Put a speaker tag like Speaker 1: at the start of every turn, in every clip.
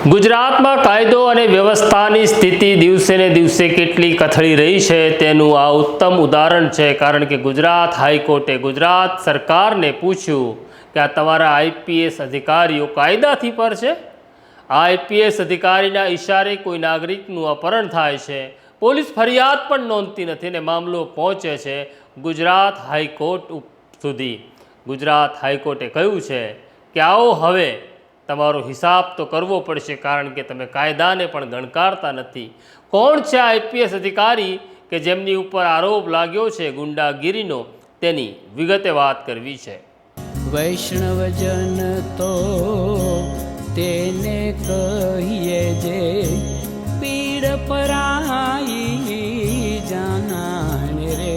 Speaker 1: ગુજરાતમાં કાયદો અને વ્યવસ્થાની સ્થિતિ દિવસે ને દિવસે કેટલી કથળી રહી છે તેનું આ ઉત્તમ ઉદાહરણ છે. કારણ કે ગુજરાત હાઈકોર્ટે ગુજરાત સરકારને પૂછ્યું કે આ તમારા આઈપીએસ અધિકારીઓ કાયદાથી પર છે? આ આઈપીએસ અધિકારીના ઈશારે કોઈ નાગરિકનું અપહરણ થાય છે? પોલીસ ફરિયાદ પણ નોંધતી નથી ને મામલો પહોંચે છે ગુજરાત હાઈકોર્ટ સુધી. ગુજરાત હાઈકોર્ટે કહ્યું છે કે આવો હવે તમારો હિસાબ તો કરવો પડશે કારણ કે તમે કાયદાને પણ ગણકારતા નથી. કોણ છે આઈપીએસ અધિકારી કે જેમની ઉપર આરોપ લાગ્યો છે ગુંડાગીરીનો? તેની વિગતે વાત કરવી છે.
Speaker 2: વૈષ્ણવજન તો તેને કહીએ જે પીડ પરાઈ જાનાને રે.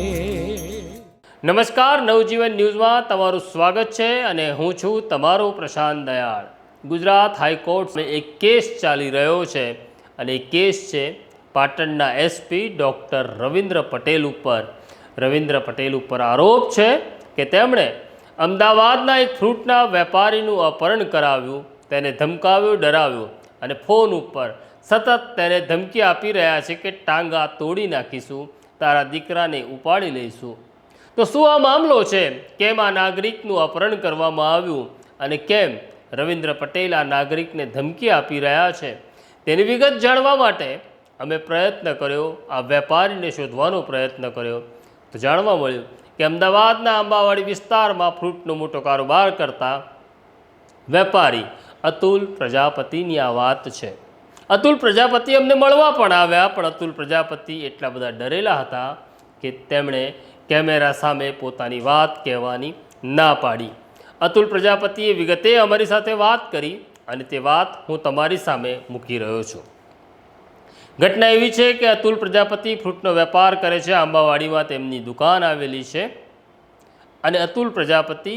Speaker 1: નમસ્કાર નવજીવન ન્યૂઝમાં તમારું સ્વાગત છે અને હું છું તમારો પ્રશાંત દયાળ. ગુજરાત હાઈકોર્ટમાં એક કેસ ચાલી રહ્યો છે અને એ કેસ છે પાટણના એસપી ડૉક્ટર રવિન્દ્ર પટેલ ઉપર. રવિન્દ્ર પટેલ ઉપર આરોપ છે કે તેમણે અમદાવાદના એક ફ્રૂટના વેપારીનું અપહરણ કરાવ્યું, તેને ધમકાવ્યું, ડરાવ્યું અને ફોન ઉપર સતત તેને ધમકી આપી રહ્યા છે કે ટાંગા તોડી નાખીશું, તારા દીકરાને ઉપાડી લઈશું. તો શું આ મામલો છે? કેમ આ નાગરિકનું અપહરણ કરવામાં આવ્યું અને કેમ રવિન્દ્ર પટેલ આ નાગરિકને ધમકી આપી રહ્યા છે. તેની વિગત જાણવા માટે અમે પ્રયત્ન કર્યો, આ વેપારીને શોધવાનો પ્રયત્ન કર્યો. તો જાણવા મળ્યું કે અમદાવાદના આંબાવાડી વિસ્તારમાં ફ્રૂટનો મોટો કારોબાર કરતા વેપારી અતુલ પ્રજાપતિની આ વાત છે. અતુલ પ્રજાપતિ અમને મળવા પણ આવ્યા, પણ અતુલ પ્રજાપતિ એટલા બધા ડરેલા હતા કે તેમણે કેમેરા સામે પોતાની વાત કહેવાની ના પાડી. અતુલ પ્રજાપતિએ વિગતે અમારી સાથે વાત કરી અને તે વાત હું તમારી સામે મૂકી રહ્યો છું. ઘટના એવી છે કે અતુલ પ્રજાપતિ ફ્રૂટનો વેપાર કરે છે, આંબાવાડીમાં તેમની દુકાન આવેલી છે અને અતુલ પ્રજાપતિ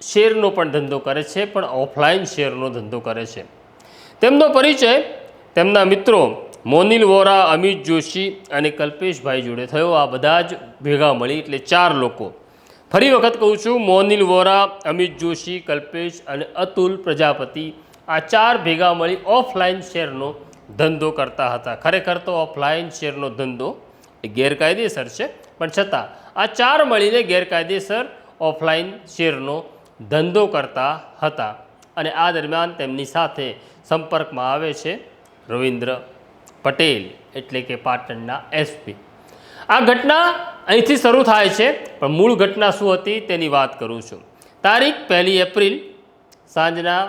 Speaker 1: શેરનો પણ ધંધો કરે છે, પણ ઓફલાઈન શેરનો ધંધો કરે છે. તેમનો પરિચય તેમના મિત્રો મોનિલ વોરા, અમિત જોશી અને કલ્પેશભાઈ જોડે થયો. આ બધા જ ભેગા મળી એટલે ચાર લોકો ફરી વખત કહું છું મોનિલ વોરા, અમિત જોશી, કલ્પેશ અને અતુલ પ્રજાપતિ આ ચાર ભેગા મળી ઓફલાઈન શેરનો ધંધો કરતા હતા. ખરેખર તો ઓફલાઈન શેરનો ધંધો એ ગેરકાયદેસર છે, પણ છતાં આ ચાર મળીને ગેરકાયદેસર ઓફલાઈન શેરનો ધંધો કરતા હતા અને આ દરમિયાન તેમની સાથે સંપર્કમાં આવે છે રવિન્દ્ર પટેલ, એટલે કે પાટણના એસપી આ ઘટના અહીંથી શરૂ થાય છે, પણ મૂળ ઘટના શું હતી તેની વાત કરું છું. તારીખ પહેલી એપ્રિલ સાંજના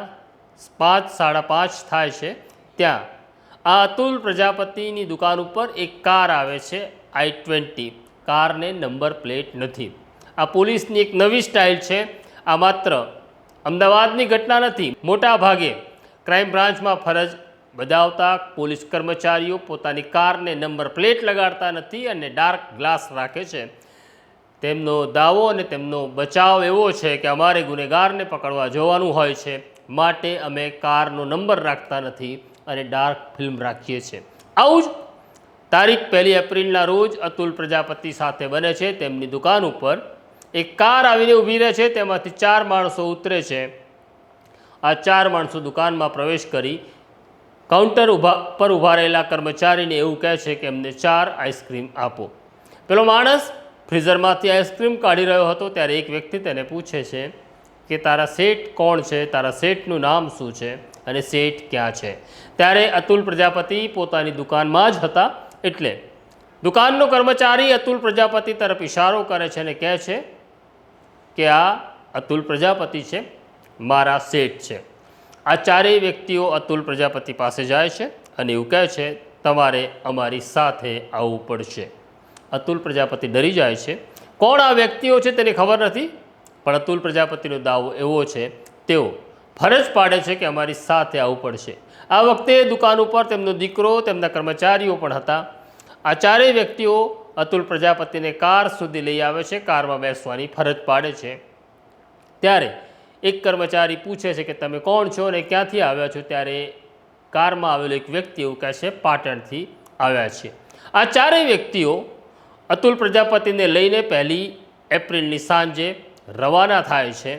Speaker 1: પાંચ, સાડા પાંચ થાય છે, ત્યાં આ અતુલ પ્રજાપતિની દુકાન ઉપર એક કાર આવે છે, આઈ ટ્વેન્ટી. કારને નંબર પ્લેટ નથી. આ પોલીસની એક નવી સ્ટાઇલ છે, આ માત્ર અમદાવાદની ઘટના નથી મોટા ભાગે ક્રાઇમ બ્રાન્ચમાં ફરજ બજાવતા પોલીસ કર્મચારીઓ પોતાની કારને નંબર પ્લેટ લગાડતા નથી અને ડાર્ક ગ્લાસ રાખે છે. તેમનો દાવો અને તેમનો બચાવ એવો છે કે અમારે ગુનેગારને પકડવા જવાનું હોય છે. માટે અમે કારનો નંબર રાખતા નથી અને ડાર્ક ફિલ્મ રાખીએ છીએ. આવું જ તારીખ પહેલી એપ્રિલના રોજ અતુલ પ્રજાપતિ સાથે બને છે. તેમની દુકાન ઉપર એક કાર આવીને ઊભી રહે છે. તેમાંથી ચાર માણસો ઉતરે છે. આ ચાર માણસો દુકાનમાં પ્રવેશ કરી કાઉન્ટર ઊભા પર ઊભા રહેલા કર્મચારીને એવું કહે છે કે એમને ચાર આઈસ્ક્રીમ આપો. પેલો માણસ ફ્રીઝરમાંથી આઈસ્ક્રીમ કાઢી રહ્યો હતો ત્યારે એક વ્યક્તિ તેને પૂછે છે કે તારા શેઠ કોણ છે? તારા શેઠનું નામ શું છે? અને શેઠ ક્યાં છે? ત્યારે અતુલ પ્રજાપતિ પોતાની દુકાનમાં જ હતા એટલે દુકાનનો કર્મચારી અતુલ પ્રજાપતિ તરફ ઇશારો કરે છે અને કહે છે કે આ અતુલ પ્રજાપતિ છે, મારા શેઠ છે. આ ચારેય વ્યક્તિઓ અતુલ પ્રજાપતિ પાસે જાય છે અને એવું કહે છે, તમારે અમારી સાથે આવવું પડશે. અતુલ પ્રજાપતિ ડરી જાય છે. કોણ આ વ્યક્તિઓ છે તેની ખબર નથી? પણ અતુલ પ્રજાપતિનો દાવો એવો છે, તેઓ ફરજ પાડે છે કે અમારી સાથે આવવું પડશે. આ વખતે દુકાન ઉપર તેમનો દીકરો, તેમના કર્મચારીઓ પણ હતા. આ ચારેય વ્યક્તિઓ અતુલ પ્રજાપતિને કાર સુધી લઈ આવે છે, કારમાં બેસવાની ફરજ પાડે છે. ત્યારે એક કર્મચારી પૂછે છે કે તમે કોણ છો અને ક્યાંથી આવ્યા છો, ત્યારે કારમાં આવેલો એક વ્યક્તિ એવું કહે છે, પાટણથી આવ્યા છે આ ચારેય વ્યક્તિઓ અતુલ પ્રજાપતિને લઈને પહેલી એપ્રિલની સાંજે રવાના થાય છે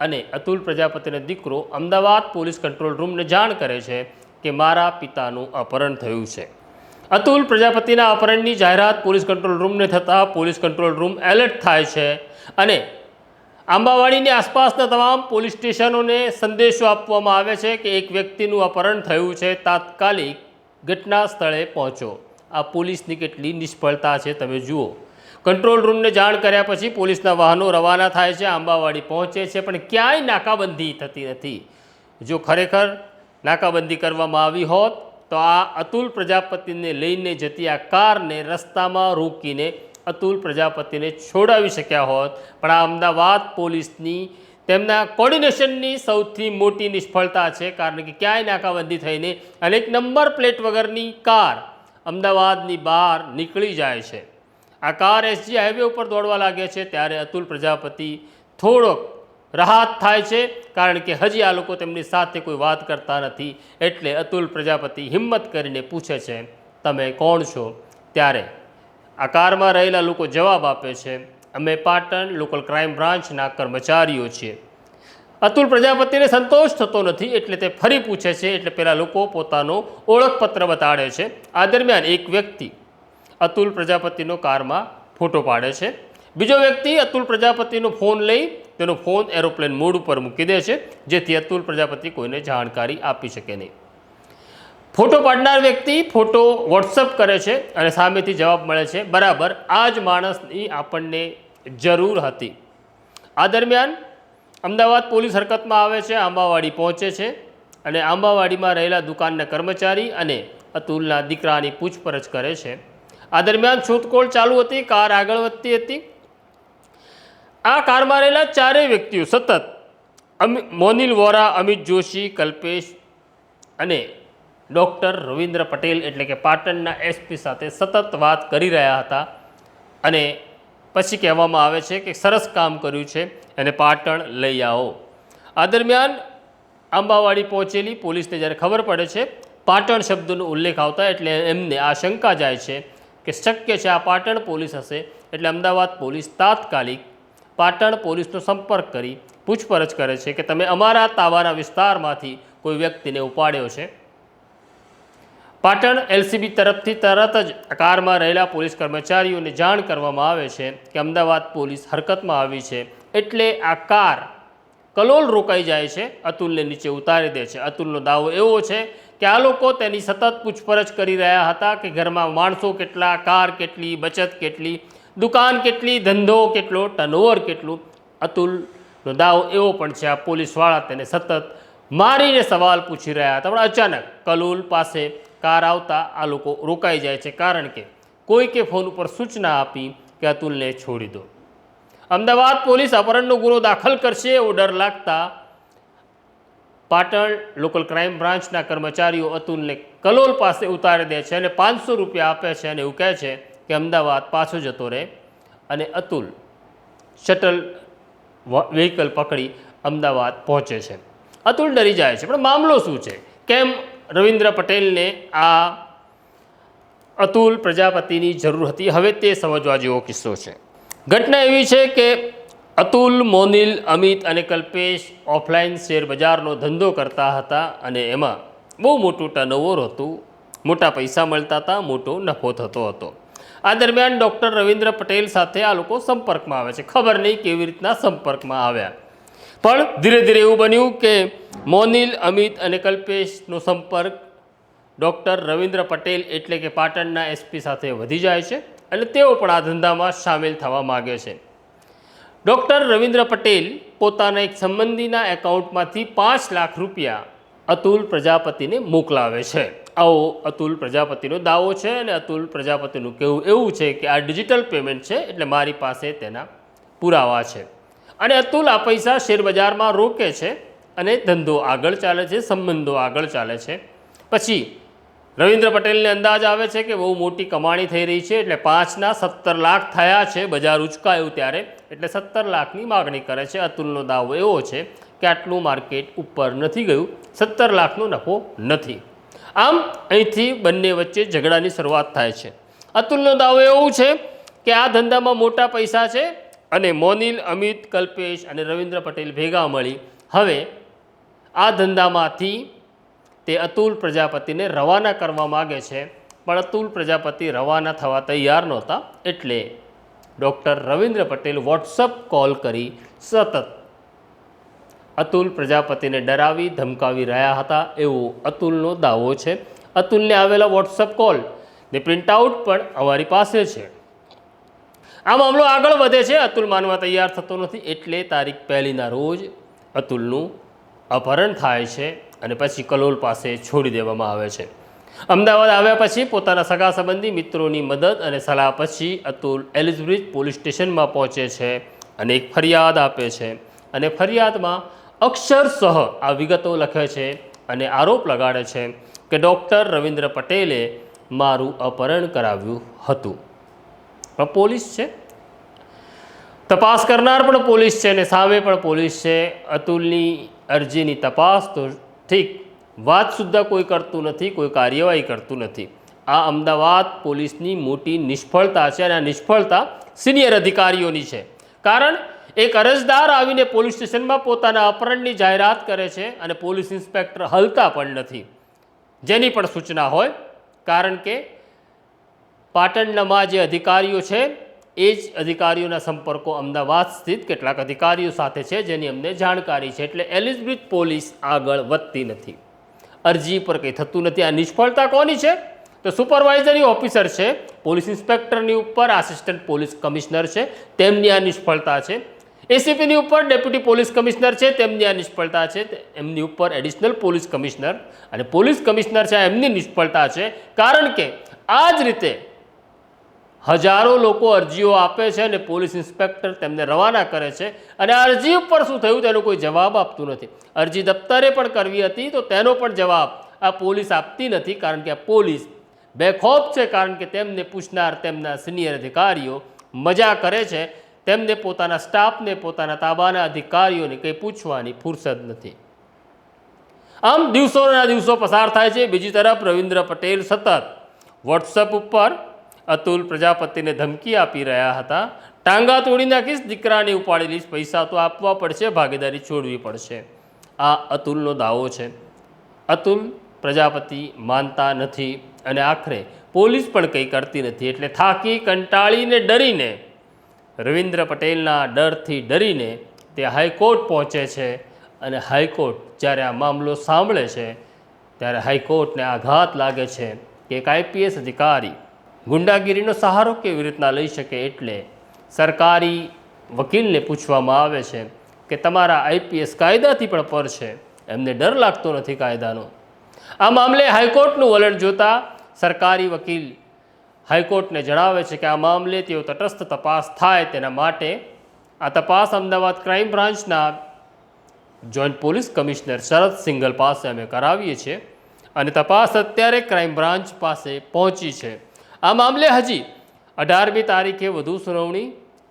Speaker 1: અને અતુલ પ્રજાપતિનો દીકરો અમદાવાદ પોલીસ કંટ્રોલ રૂમને જાણ કરે છે કે મારા પિતાનું અપહરણ થયું છે. અતુલ પ્રજાપતિના અપહરણની જાહેરાત પોલીસ કંટ્રોલ રૂમને થતાં પોલીસ કંટ્રોલ રૂમ એલર્ટ થાય છે અને આંબાવાડીની આસપાસના તમામ પોલીસ સ્ટેશનોને સંદેશો આપવામાં આવે છે કે એક વ્યક્તિનું અપહરણ થયું છે. તાત્કાલિક ઘટના સ્થળે પહોંચો. આ પોલીસની કેટલી નિષ્ફળતા છે તમે જુઓ. કંટ્રોલ રૂમને જાણ કર્યા પછી પોલીસના વાહનો રવાના થાય છે, આંબાવાડી પહોંચે છે, પણ ક્યાંય નાકાબંધી થતી નથી. જો ખરેખર નાકાબંધી કરવામાં આવી હોત, તો આ અતુલ પ્રજાપતિને લઈને જતી આ કારને રસ્તામાં રોકીને અતુલ પ્રજાપતિને છોડાવી શક્યા હોત. પણ આ અમદાવાદ પોલીસની તેમના કોર્ડિનેશનની સૌથી મોટી નિષ્ફળતા છે, કારણ કે ક્યાંય નાકાબંધી થઈને અને એક નંબર પ્લેટ વગરની કાર અમદાવાદની બહાર નીકળી જાય છે. આ કાર એસજી હાઈવે ઉપર દોડવા લાગે છે, ત્યારે અતુલ પ્રજાપતિ થોડોક રાહત થાય છે, કારણ કે હજી આ લોકો તેમની સાથે કોઈ વાત કરતા નથી. એટલે અતુલ પ્રજાપતિ હિંમત કરીને પૂછે છે, તમે કોણ છો? ત્યારે આ કારમાં રહેલા લોકો જવાબ આપે છે, અમે પાટણ લોકલ ક્રાઇમ બ્રાન્ચના કર્મચારીઓ છીએ. અતુલ પ્રજાપતિને સંતોષ થતો નથી એટલે તે ફરી પૂછે છે, એટલે પેલા લોકો પોતાનો ઓળખપત્ર બતાડે છે. આ દરમિયાન એક વ્યક્તિ અતુલ પ્રજાપતિનો કારમાં ફોટો પાડે છે. બીજો વ્યક્તિ અતુલ પ્રજાપતિનો ફોન લઈ તેનો ફોન એરોપ્લેન મોડ ઉપર મૂકી દે છે, જેથી અતુલ પ્રજાપતિ કોઈને જાણકારી આપી શકે નહીં. ફોટો પાડનાર વ્યક્તિ ફોટો વોટ્સઅપ કરે છે અને સામેથી જવાબ મળે છે, બરાબર આ જ માણસની આપણને જરૂર હતી. આ દરમિયાન અમદાવાદ પોલીસ હરકતમાં આવે છે, આંબાવાડી પહોંચે છે અને આંબાવાડીમાં રહેલા દુકાનના કર્મચારી અને અતુલના દીકરાની પૂછપરછ કરે છે. આ દરમિયાન શોધખોળ ચાલુ હતી, કાર આગળ વધતી હતી. આ કારમાં રહેલા ચારેય વ્યક્તિઓ સતત મોનિલ વોરા, અમિત જોશી, કલ્પેશ અને ડૉક્ટર રવિન્દ્ર પટેલ એટલે કે પાટણના એસપી સાથે સતત વાત કરી રહ્યા હતા. અને પછી કહેવામાં આવે છે કે સરસ કામ કર્યું છે અને પાટણ લઈ આવો. આ દરમિયાન આંબાવાડી પહોંચેલી પોલીસને જ્યારે ખબર પડે છે, પાટણ શબ્દનો ઉલ્લેખ આવતા એટલે એમને આ શંકા જાય છે કે શક્ય છે આ પાટણ પોલીસ હશે એટલે અમદાવાદ પોલીસ તાત્કાલિક પાટણ પોલીસનો સંપર્ક કરી પૂછપરછ કરે છે કે તમે અમારા તાવાના વિસ્તારમાંથી કોઈ વ્યક્તિને ઉપાડ્યો છે? પાટણ એલસીબી તરફથી તરત જ કારમાં રહેલા પોલીસ કર્મચારીઓને જાણ કરવામાં આવે છે કે અમદાવાદ પોલીસ હરકતમાં આવી છે. એટલે આ કાર કલોલ રોકાઈ જાય છે, અતુલને નીચે ઉતારી દે છે. અતુલનો દાવો એવો છે કે આ લોકો તેની સતત પૂછપરછ કરી રહ્યા હતા કે ઘરમાં માણસો કેટલા, કાર કેટલી, બચત કેટલી, દુકાન કેટલી, ધંધો કેટલો ટર્નઓવર કેટલું? અતુલનો દાવો એવો પણ છે. આ પોલીસવાળા તેને સતત મારીને સવાલ પૂછી રહ્યા હતા. પણ અચાનક કલોલ પાસે કાર આવતા આ લોકો રોકાઈ જાય છે કારણ કે કોઈકે ફોન ઉપર સૂચના આપી કે અતુલને છોડી દો. અમદાવાદ પોલીસ અપહરણનો ગુનો દાખલ કરશે એવો ડર લાગતા પાટણ લોકલ ક્રાઇમ બ્રાન્ચના કર્મચારીઓ અતુલને કલોલ પાસે ઉતારી દે છે અને પાંચસો રૂપિયા આપે છે અને એવું કહે છે કે અમદાવાદ પાછો જતો રહે અને અતુલ શટલ વ્હીકલ પકડી અમદાવાદ પહોંચે છે. અતુલ ડરી જાય છે. પણ મામલો શું છે? કેમ રવિન્દ્ર પટેલને આ અતુલ પ્રજાપતિની જરૂર હતી. હવે તે સમજવા જેવો કિસ્સો છે. ઘટના એવી છે કે અતુલ, મોનિલ, અમિત અને કલ્પેશ ઓફલાઈન શેર બજારનો ધંધો કરતા હતા અને એમાં બહુ મોટું ટર્નઓવર હતું. મોટા પૈસા મળતા હતા, મોટો નફો થતો હતો. આ દરમિયાન ડૉક્ટર રવિન્દ્ર પટેલ સાથે આ લોકો સંપર્કમાં આવે છે. ખબર નહીં કેવી રીતના સંપર્કમાં આવ્યા. પણ ધીરે ધીરે એવું બન્યું કે મોનિલ, અમિત અને કલ્પેશનો સંપર્ક ડૉક્ટર રવિન્દ્ર પટેલ એટલે કે પાટણના એસપી સાથે વધી જાય છે અને તેઓ પણ આ ધંધામાં સામેલ થવા માગે છે. ડૉક્ટર રવિન્દ્ર પટેલ પોતાના એક સંબંધીના એકાઉન્ટમાંથી પાંચ લાખ રૂપિયા અતુલ પ્રજાપતિને મોકલાવે છે. આવો અતુલ પ્રજાપતિનો દાવો છે અને અતુલ પ્રજાપતિનું કહેવું એવું છે કે આ ડિજિટલ પેમેન્ટ છે એટલે મારી પાસે તેના પુરાવા છે. અને અતુલ આ પૈસા શેરબજારમાં રોકે છે અને ધંધો આગળ ચાલે છે, સંબંધો આગળ ચાલે છે. પછી રવિન્દ્ર પટેલને અંદાજ આવે છે કે બહુ મોટી કમાણી થઈ રહી છે એટલે પાંચના સત્તર લાખ થયા છે, બજાર ઉચકાયું ત્યારે એટલે સત્તર લાખની માગણી કરે છે. અતુલનો દાવો એવો છે કે આટલું માર્કેટ ઉપર નથી ગયું, સત્તર લાખનો નફો નથી. આમ અહીંથી બંને વચ્ચે ઝઘડાની શરૂઆત થાય છે. અતુલનો દાવો એવું છે કે આ ધંધામાં મોટા પૈસા છે અને મોનિલ, અમિત, કલ્પેશ અને રવિન્દ્ર પટેલ ભેગા મળી હવે આ ધંધામાંથી તે અતુલ પ્રજાપતિને રવાના કરવા માગે છે. પણ અતુલ પ્રજાપતિ રવાના થવા તૈયાર નહોતા એટલે doctor Ravindra Patel WhatsApp call કરી સતત અતુલ પ્રજાપતિને ડરાવી, ધમકાવી રહ્યા હતા એવો અતુલનો દાવો છે. અતુલને આવેલા વોટ્સઅપ કોલ ને પ્રિન્ટઆઉટ પણ અમારી પાસે છે. આ મામલો આગળ વધે છે. અતુલ માનવા તૈયાર થતો નથી. એટલે તારીખ પહેલીના રોજ અતુલનું અપહરણ થાય છે અને પછી કલોલ પાસે છોડી દેવામાં આવે છે. અમદાવાદ આવ્યા પછી પોતાના સગા સંબંધી મિત્રોની મદદ અને સલાહ પછી અતુલ એલિઝબ્રિજ પોલીસ સ્ટેશનમાં પહોંચે છે અને એક ફરિયાદ આપે છે. અને ફરિયાદમાં અક્ષરશઃ આ વિગતો લખે છે અને આરોપ લગાડે છે કે ડૉક્ટર રવિન્દ્ર પટેલે મારું અપહરણ કરાવ્યું હતું. પોલીસ છે. તપાસ કરનાર પણ પોલીસ છે અને સામે પણ પોલીસ છે. અતુલની અરજીની તપાસ તો ઠીક, વાત સુદ્ધા કોઈ કરતું નથી, કોઈ કાર્યવાહી કરતું નથી. આ અમદાવાદ પોલીસની મોટી નિષ્ફળતા છે અને આ નિષ્ફળતા સિનિયર અધિકારીઓની છે. કારણ એક અરજદાર આવીને પોલીસ સ્ટેશનમાં પોતાના અપહરણની જાહેરાત કરે છે અને પોલીસ ઇન્સ્પેક્ટર હલતા પણ નથી. જેની પણ સૂચના હોય, કારણ કે પાટણનામાં જે અધિકારીઓ છે, એ જ અધિકારીઓના સંપર્કો અમદાવાદ સ્થિત કેટલાક અધિકારીઓ સાથે છે, જેની અમને જાણકારી છે. એટલે એલિઝબ્રિજ પોલીસ આગળ વધતી નથી. અરજી પર કંઈ થતું નથી. આ નિષ્ફળતા કોની છે? તો સુપરવાઇઝરી ઓફિસર છે, પોલીસ ઇન્સ્પેક્ટરની ઉપર આસિસ્ટન્ટ પોલીસ કમિશનર છે, તેમની આ નિષ્ફળતા છે. એસીપીની ઉપર ડેપ્યુટી પોલીસ કમિશનર છે, તેમની આ નિષ્ફળતા છે. એમની ઉપર એડિશનલ પોલીસ કમિશનર અને પોલીસ કમિશનર છે એમની નિષ્ફળતા છે. કારણ કે આ જ રીતે હજારો લોકો અરજીઓ આપે છે અને પોલીસ ઇન્સ્પેક્ટર તેમને રવાના કરે છે. અને અરજી ઉપર શું થયું તેનો કોઈ જવાબ આપતું નથી. અરજી દફતરે પણ કરવી હતી તો તેનો પણ જવાબ આ પોલીસ આપતી નથી કારણ કે આ પોલીસ બેખોફ છે કારણ કે તેમને પૂછનાર તેમના સિનિયર અધિકારીઓ મજા કરે છે. તેમને પોતાના સ્ટાફને, પોતાના તાબાના અધિકારીઓને કંઈ પૂછવાની ફુરસદ નથી. આમ દિવસોના દિવસો પસાર થાય છે. બીજી તરફ રવિન્દ્ર પટેલ સતત વોટ્સઅપ ઉપર અતુલ પ્રજાપતિને ધમકી આપી રહ્યા હતા. ટાંગા તોડી નાખીશ, દીકરાને ઉપાડી લઈશ, પૈસા તો આપવા પડશે, ભાગીદારી છોડવી પડશે. આ અતુલનો દાવો છે. અતુલ પ્રજાપતિ માનતા નથી અને આખરે પોલીસ પણ કંઈ કરતી નથી. એટલે થાકી, કંટાળીને ડરીને, રવિન્દ્ર પટેલના ડરથી ડરીને તે હાઈકોર્ટ પહોંચે છે અને હાઈકોર્ટ જ્યારે આ મામલો સાંભળે છે, ત્યારે હાઈકોર્ટને આઘાત લાગે છે કે એક આઈપીએસ અધિકારી ગુંડાગીરીનો સહારો કેવી રીતના લઈ શકે એટલે સરકારી વકીલને પૂછવામાં આવે છે કે તમારા આઈપીએસ કાયદાથી પણ પર છે. એમને ડર લાગતો નથી કાયદાનો. આ મામલે હાઈકોર્ટનું વલણ જોતા સરકારી વકીલ હાઈકોર્ટને જણાવે છે કે આ મામલે તેઓ તટસ્થ તપાસ થાય તેના માટે આ તપાસ અમદાવાદ ક્રાઇમ બ્રાન્ચના joint police commissioner Sharad Singal પાસે અમે કરાવીએ છીએ અને તપાસ અત્યારે ક્રાઇમ બ્રાન્ચ પાસે પહોંચી છે. આ મામલે હજી અઢારમી તારીખે વધુ સુનાવણી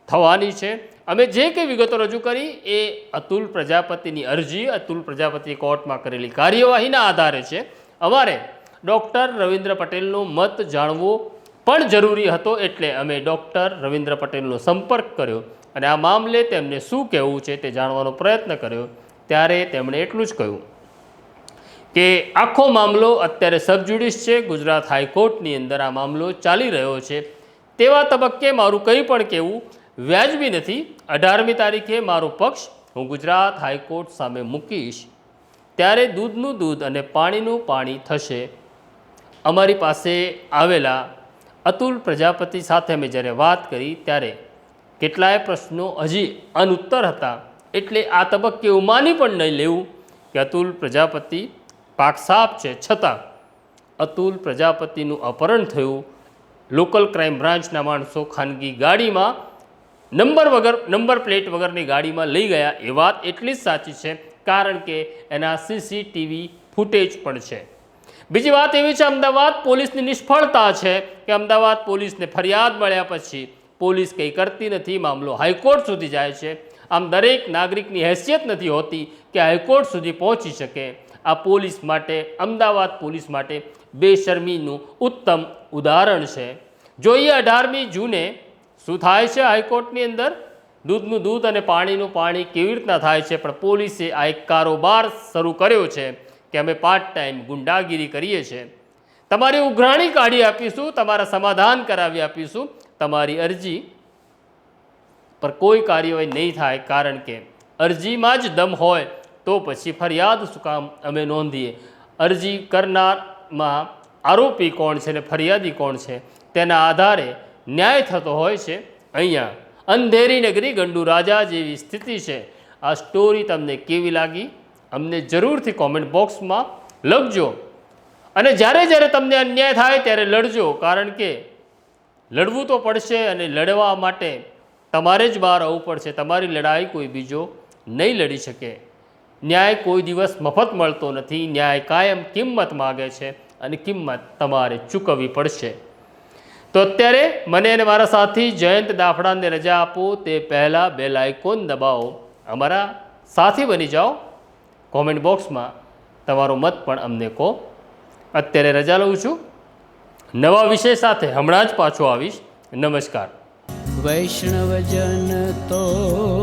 Speaker 1: થવાની છે. અમે જે કંઈ વિગતો રજૂ કરી એ અતુલ પ્રજાપતિની અરજી, અતુલ પ્રજાપતિ કોર્ટમાં કરેલી કાર્યવાહીના આધારે છે. અમારે ડૉક્ટર રવિન્દ્ર પટેલનો મત જાણવો પણ જરૂરી હતો એટલે અમે ડૉક્ટર રવિન્દ્ર પટેલનો સંપર્ક કર્યો અને આ મામલે તેમને શું કહેવું છે તે જાણવાનો પ્રયત્ન કર્યો. ત્યારે તેમણે એટલું જ કહ્યું. કે આખો મામલો અત્યારે સબજુડિસ છે. ગુજરાત હાઈકોર્ટની અંદર આ મામલો ચાલી રહ્યો છે. તેવા તબક્કે મારું કંઈ પણ કહેવું વ્યાજબી નથી. અઢારમી તારીખે મારો પક્ષ હું ગુજરાત હાઈકોર્ટ સામે મૂકીશ. ત્યારે દૂધનું દૂધ અને પાણીનું પાણી થશે. અમારી પાસે આવેલા અતુલ પ્રજાપતિ સાથે અમે જ્યારે વાત કરી ત્યારે કેટલાય પ્રશ્નો હજી અનુત્તર હતા. એટલે આ તબક્કે એવું માની પણ નહીં લેવું કે અતુલ પ્રજાપતિ પાકસાપ છે, છતાં અતુલ પ્રજાપતિનું અપહરણ થયું. લોકલ ક્રાઇમ બ્રાન્ચના માણસો ખાનગી ગાડીમાં નંબર વગર, નંબર પ્લેટ વગરની ગાડીમાં લઈ ગયા. એ વાત એટલી જ સાચી છે, કારણ કે એના સીસીટીવી ફૂટેજ પણ છે. બીજી વાત એવી છે, અમદાવાદ પોલીસની નિષ્ફળતા છે કે અમદાવાદ પોલીસને ફરિયાદ મળ્યા પછી પોલીસ કંઈ કરતી નથી. મામલો હાઈકોર્ટ સુધી જાય છે. આમ દરેક નાગરિકની હેસિયત નથી હોતી કે હાઈકોર્ટ સુધી પહોંચી શકે. આ પોલીસ માટે, અમદાવાદ પોલીસ માટે બેશરમીનું ઉત્તમ ઉદાહરણ છે. જોઈએ અઢારમી જૂને શું થાય છે હાઈકોર્ટની અંદર? દૂધનું દૂધ અને પાણીનું પાણી કેવી રીતના થાય છે? પણ પોલીસે આ એક કારોબાર શરૂ કર્યો છે કે અમે પાર્ટ ટાઈમ ગુંડાગીરી કરીએ છીએ. તમારી ઉઘરાણી કાઢી આપીશું, તમારા સમાધાન કરાવી આપીશું, તમારી અરજી પર કોઈ કાર્યવાહી નહીં થાય કારણ કે અરજીમાં જ દમ હોય તો પછી ફરિયાદ શું કામ અમે નોંધીએ. અરજી કરનારમાં આરોપી કોણ છે ને ફરિયાદી કોણ છે તેના આધારે ન્યાય થતો હોય છે અહીંયા. અંધેરી નગરી ગંડુ રાજા જેવી સ્થિતિ છે. આ સ્ટોરી તમને કેવી લાગી? અમને જરૂરથી કોમેન્ટ બોક્સમાં લખજો. અને જ્યારે જ્યારે તમને અન્યાય થાય ત્યારે લડજો, કારણ કે લડવું તો પડશે અને લડવા માટે તમારે જ બહાર આવવું પડશે. તમારી લડાઈ કોઈ બીજો નહીં લડી શકે. ન્યાય કોઈ દિવસ મફત મળતો નથી. ન્યાય કાયમ કિંમત માગે છે અને કિંમત તમારે ચૂકવવી પડશે. તો અત્યારે મને અને મારા સાથી જયંત દાફડાને રજા આપો. તે પહેલાં બે લાઇકોન દબાવો. અમારા સાથી બની જાઓ. કોમેન્ટ બોક્સમાં તમારો મત પણ અમને કહો. અત્યારે રજા લઉં છું. નવા વિષય સાથે હમણાં જ પાછો આવીશ. નમસ્કાર.
Speaker 2: વૈષ્ણવજન તો